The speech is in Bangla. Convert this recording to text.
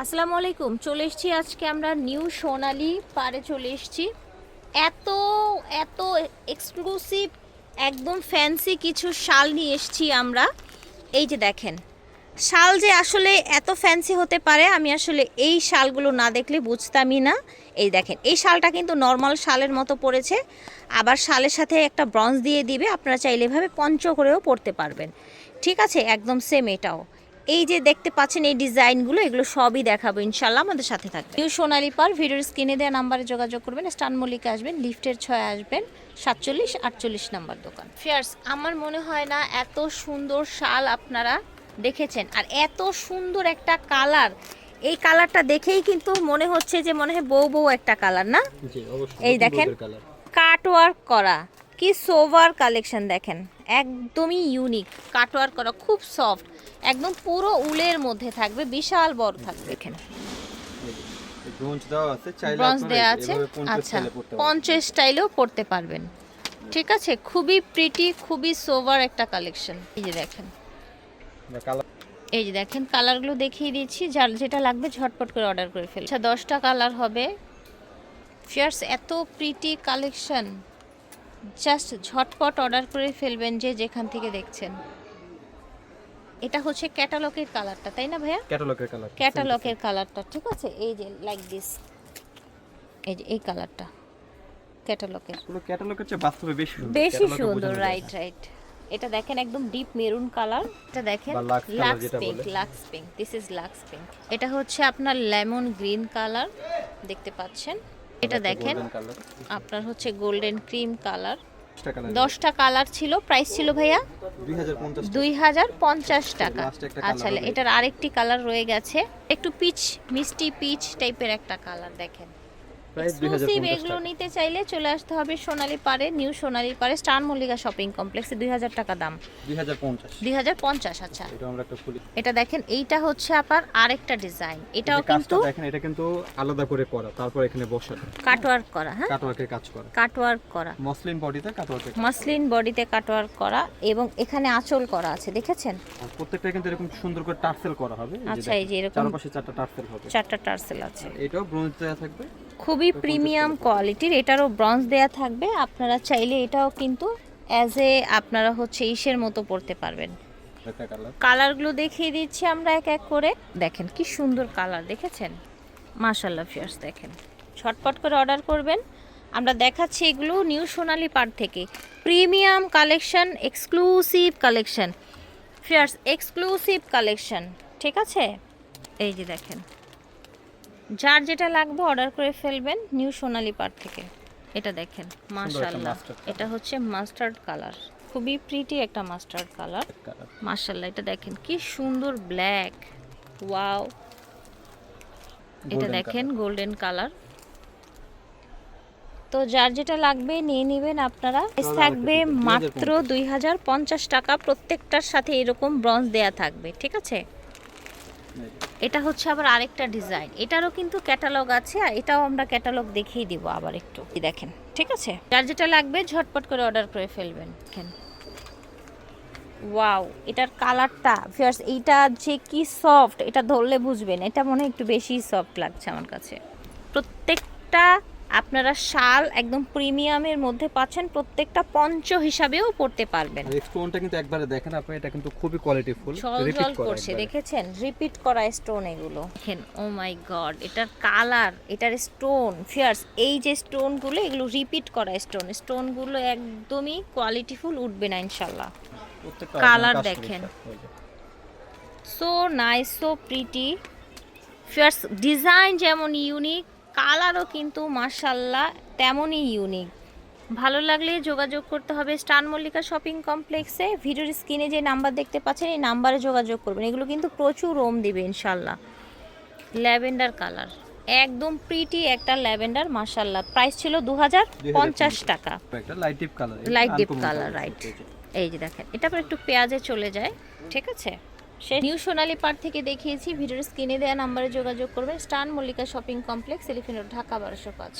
আসসালামু আলাইকুম। চলে এসেছি আজকে আমরা নিউ সোনালি পারে চলে এসেছি। এত এত এক্সক্লুসিভ একদম ফ্যান্সি কিছু শাল নিয়ে এসেছি আমরা। এই যে দেখেন, শাল যে আসলে এত ফ্যান্সি হতে পারে, আমি আসলে এই শালগুলো না দেখলে বুঝতামই না। এই দেখেন, এই শালটা কিন্তু নর্মাল শালের মতো পড়েছে। আবার শালের সাথে একটা ব্রঞ্জ দিয়ে দিবে, আপনারা চাইলে এভাবে পঞ্চ করেও পড়তে পারবেন। ঠিক আছে, একদম সেম এটাও। এই যে দেখতে পাচ্ছেন এই ডিজাইনগুলো এগুলো সবই দেখাবো ইনশাল্লাহ আমাদের সাথে থাকবে নিউ সোনালি পার ভিডিওর স্ক্রিনে দেওয়া নাম্বারে যোগাযোগ করবেন স্টান মল্লিকে আসবেন লিফটের ছয় আসবেন সাতচল্লিশ আটচল্লিশ নাম্বার দোকান। ফিয়ার্স আমার মনে হয় না এত সুন্দর শাল আপনারা দেখেছেন আর এত সুন্দর একটা কালার। এই কালারটা দেখেই কিন্তু মনে হচ্ছে যে মনে হয় বউ বউ একটা কালার না? এই দেখেন। রোদের কালার। কাটওয়ার্ক করা কি সোভার কালেকশন দেখেন। একদমই ইউনিক কাটওয়ার্ক করা খুব সফট একদম পুরো উলের মধ্যে থাকবে বিশাল বড় থাকবে এখানে। ব্রোঞ্জ দেওয়া আছে আচ্ছা স্টাইলেও পড়তে পারবেন। ঠিক আছে? খুবই প্রিটি খুবই সোভার একটা কালেকশন এই যে দেখেন। এই যে দেখেন কালারগুলো দেখিয়ে দিচ্ছি। যার যেটা লাগবে ঝটপট করে অর্ডার করে আচ্ছা দশটা কালার হবে। ফিয়ার্স এত প্রিটি কালেকশন জাস্ট ঝটপট অর্ডার করে ফেলবেন যে যেখান থেকে দেখছেন। এটা হচ্ছে ক্যাটালগের কালারটা তাই না ভাইয়া? ক্যাটালগের কালার ক্যাটালগের কালারটা ঠিক আছে? এই যে লাইক দিস এই যে এই কালারটা ক্যাটালগের পুরো ক্যাটালগের চেয়ে বাস্তবে বেশি সুন্দর। বেশি সুন্দর রাইট রাইট এটা দেখেন একদম ডিপ মেরুন কালার এটা দেখেন lux pink lux pink this is lux pink এটা হচ্ছে আপনার লেমন গ্রিন কালার দেখতে পাচ্ছেন? এটা দেখেন আপনার হচ্ছে গোল্ডেন ক্রিম কালার দশটা কালার ছিল প্রাইস ছিল ভাইয়া দুই হাজার পঞ্চাশ টাকা। আচ্ছা। এটার আরেকটি কালার রয়ে গেছে। একটু পিচ মিষ্টি পিচ টাইপের একটা কালার দেখেন। এক্সক্লুসিভ এগুলো নিতে চাইলে চলে আসতে হবে সোনালী পারে নিউ সোনালী পারে স্টার মল্লিকা শপিং কমপ্লেক্সে দুই হাজার টাকা দাম। দুই হাজার পঞ্চাশ। আচ্ছা। এটা দেখেন এইটা হচ্ছে আরেকটা ডিজাইন। এটাও কিন্তু দেখেন এটা কিন্তু আলাদা করে করা তারপর এখানে বসানো। কাটওয়ার্ক করা হ্যাঁ? কাটওয়ার্কের কাজ করা। কাটওয়ার্ক করা। মসলিন বডিতে কাটওয়ার্কের মাসলিন বডিতে কাটওয়ার্ক করা এবং এখানে আঁচল করা আছে দেখেছেন? প্রত্যেকটা কিন্তু এরকম সুন্দর করে টার্সেল করা হবে। আচ্ছা এই যে এরকম চারপাশে চারটা টার্সেল হবে। চারটা টার্সেল আছে। এটাও ব্রোঞ্জ দেওয়া থাকবে। খুবই প্রিমিয়াম কোয়ালিটির এটারও ব্রঞ্জ দেয়া থাকবে। আপনারা চাইলে এটাও কিন্তু অ্যাজ এ আপনারা হচ্ছে ইসের মতো পড়তে পারবেন। কালারগুলো দেখিয়ে দিচ্ছি আমরা এক এক করে। দেখেন কি সুন্দর কালার দেখেছেন? মাশাল্লাহ ফিয়ার্স দেখেন। ছটপট করে অর্ডার করবেন। আমরা দেখাচ্ছি এগুলো নিউ সোনালি পার্ট থেকে। Premium collection exclusive collection fierce exclusive collection ঠিক আছে? এই যে দেখেন। যার যেটা লাগবে অর্ডার করে ফেলবেন নিউ সোনালি পার্ট থেকে। এটা দেখেন মাশাল্লাহ এটা হচ্ছে মাস্টার্ড কালার খুবই প্রিটি একটা মাস্টার্ড কালার মার্শাল্লাহ এটা দেখেন কি সুন্দর ব্ল্যাক ওয়াও এটা দেখেন গোল্ডেন কালার তো যার যেটা লাগবে নিয়ে নেবেন আপনারা। থাকবে মাত্র দুই হাজার পঞ্চাশ টাকা। প্রত্যেকটার সাথে এরকম ব্রঞ্জ দেয়া থাকবে ঠিক আছে? এটা হচ্ছে আবার আরেকটা ডিজাইন। এটারও কিন্তু ক্যাটালগ আছে আর এটাও আমরা ক্যাটালগ দেখিয়ে দিব আবার একটু। দেখেন, ঠিক আছে? যার যেটা লাগবে ঝটপট করে অর্ডার করে ফেলবেন। দেখেন। ওয়াও এটার কালারটা ফিয়ার্স এইটা যে কি সফট এটা ধরলে বুঝবেন। এটা মনে হয় একটু বেশি সফট লাগছে আমার কাছে। প্রত্যেকটা আপনারা শাল একদম প্রিমিয়ামের মধ্যে পাচ্ছেন প্রত্যেকটা পঞ্চ হিসাবেও পড়তে পারবেন। স্টোনটা কিন্তু একবারে দেখেন আপনি এটা কিন্তু খুবই কোয়ালিটি ফুল জল জল করছে দেখেছেন? রিপিট করা স্টোন এগুলো। দেখেন ও মাই গড এটার কালার এটার স্টোন ফিয়ার্স এই যে স্টোনগুলো এগুলো রিপিট করা স্টোন স্টোনগুলো একদমই কোয়ালিটিফুল উঠবে না ইনশাল্লাহ। কালার দেখেন। So nice so pretty fierce design যেমন ইউনিক কালারও কিন্তু মার্শাল্লাহ তেমনই ইউনিক ভালো লাগলে যোগাযোগ করতে হবে স্টান মল্লিকা শপিং কমপ্লেক্সে। ভিডিওর স্ক্রিনে যে নাম্বার দেখতে পাচ্ছেন এই নাম্বারে যোগাযোগ করবেন। এগুলো কিন্তু প্রচুর রোম দেবে ইনশাল্লাহ ল্যাভেন্ডার কালার। একদম প্রিটি একটা ল্যাভেন্ডার মার্শাল্লাহ প্রাইস ছিল দু হাজার পঞ্চাশ। টাকা। Light deep colour light deep colour right এই যে। দেখেন এটা একটু পেঁয়াজে চলে যায় ঠিক আছে? সে নিউ সোনালী পার্ট থেকে দেখিয়েছি, ভিডিওর স্ক্রিনে দেওয়া নাম্বারে যোগাযোগ করবেন। স্টান Mallika shopping complex, elephant Dhaka বারোশো পাঁচ।